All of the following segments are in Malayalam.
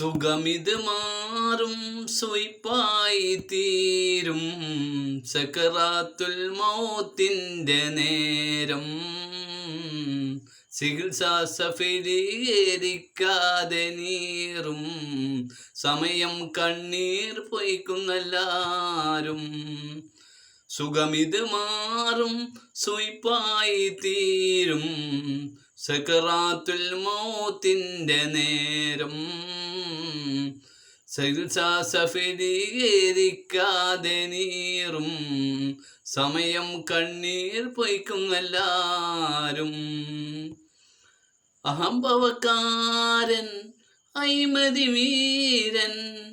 സുഖമിത് മാറും സുയിപ്പായി തീരും സക്കറാത്തുൽ മൗത്തിന്റെ നേരം. ചികിത്സാ സഫലീകരിക്കാതെ നീറും സമയം കണ്ണീർ പൊയ്ക്കുന്നല്ലാരും. സുഖമിത് മാറും സുയിപ്പായി തീരും സക്കറാത്തുൽ മൗത്തിന്റെ നേരം. ചികിത്സാ സഫലീകരിക്കാതെ നീറും സമയം കണ്ണീർ പൊയ്ക്കുന്നല്ലാരും അഹംഭവക്കാരൻ അഴിമതി വീരൻ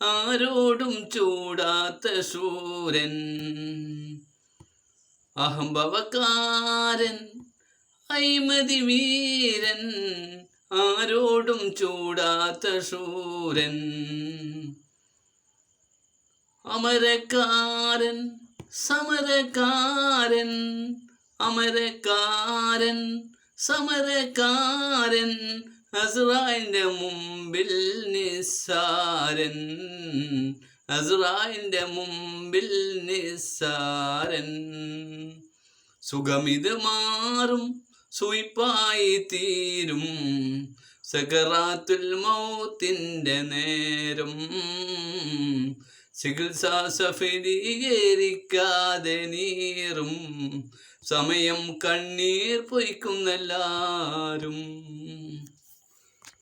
ആരോടും ചൂടാത്ത ശൂരൻ. അഹംഭവക്കാരൻ അഴിമതി വീരൻ ആരോടും ചൂടാത്ത ശൂരൻ. അമരക്കാരൻ സമരക്കാരൻ അമരക്കാരൻ സമരക്കാരൻ അസുറായിന്റെ മുമ്പിൽ നിസ്സാരൻ. അസുറായിന്റെ മുമ്പിൽ നിസ്സാരൻ. സുഖമിത് മാറും സുയിപ്പായി തീരും സകറാത്തുൽ മൗത്തിന്റെ നേരം. ചികിത്സാ സഫലീകരിക്കാതെ നീറും സമയം കണ്ണീർ പൊയ്ക്കുന്നല്ലാരും